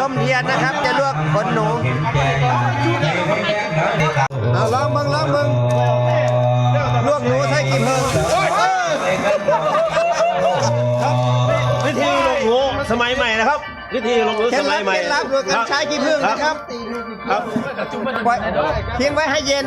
ต้มเทียนนะครับ จะลวกขนหนูเอาลองเบิ่งลองเบิ่งลวกหนูใส่กี่เพิ่งวิธีลงหนูสมัยใหม่นะครับวิธีลงหนูเคล็สดมัลัยบใหม่เคล็ดลับโดยการใช้กี่เพิ่งนะครับครับไว้ทิ้งไว้ให้เย็น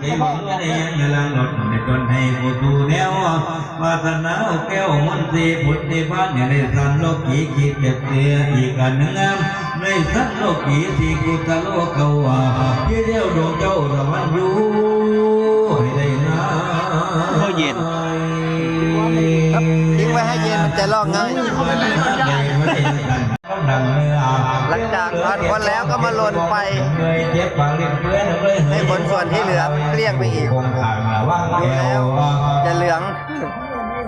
ไอ้หวังในยังยลังหลดในตนให้ผู้ดูแนววาสนาแก้วมนตรีพุทธิบ้านในสันโลกีขีดเจ็บเสียอีกอันหนึ่งในสันโลกีสีกุตโลกเขาว่าที่เดียวดวงเจ้าระมันอยู่ให้ได้นะครับทิ้งไว้ให้เย็นมันจะลอกง่าย ก็มาลนไฟให้คนส่วนที่เหลือเกลี้ยงไปอีกดูแล้วจะเหลือง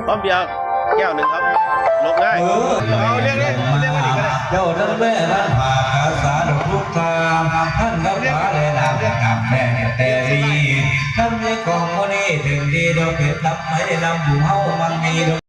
พร้อมเบียร์แก้วหนึ่งครับลงง่ายเอาเรียกเรียกเรียกมาดีก็ได้เจ้าท่านแม่ท่านผ่าอาสาดอกทุกทางท่านกับฟ้าเลยนามกำแม่แต่ดีท่านมีของคนนี้ถึงดีดอกเห็ดตับไม่นำผู้เฮามันมีดอก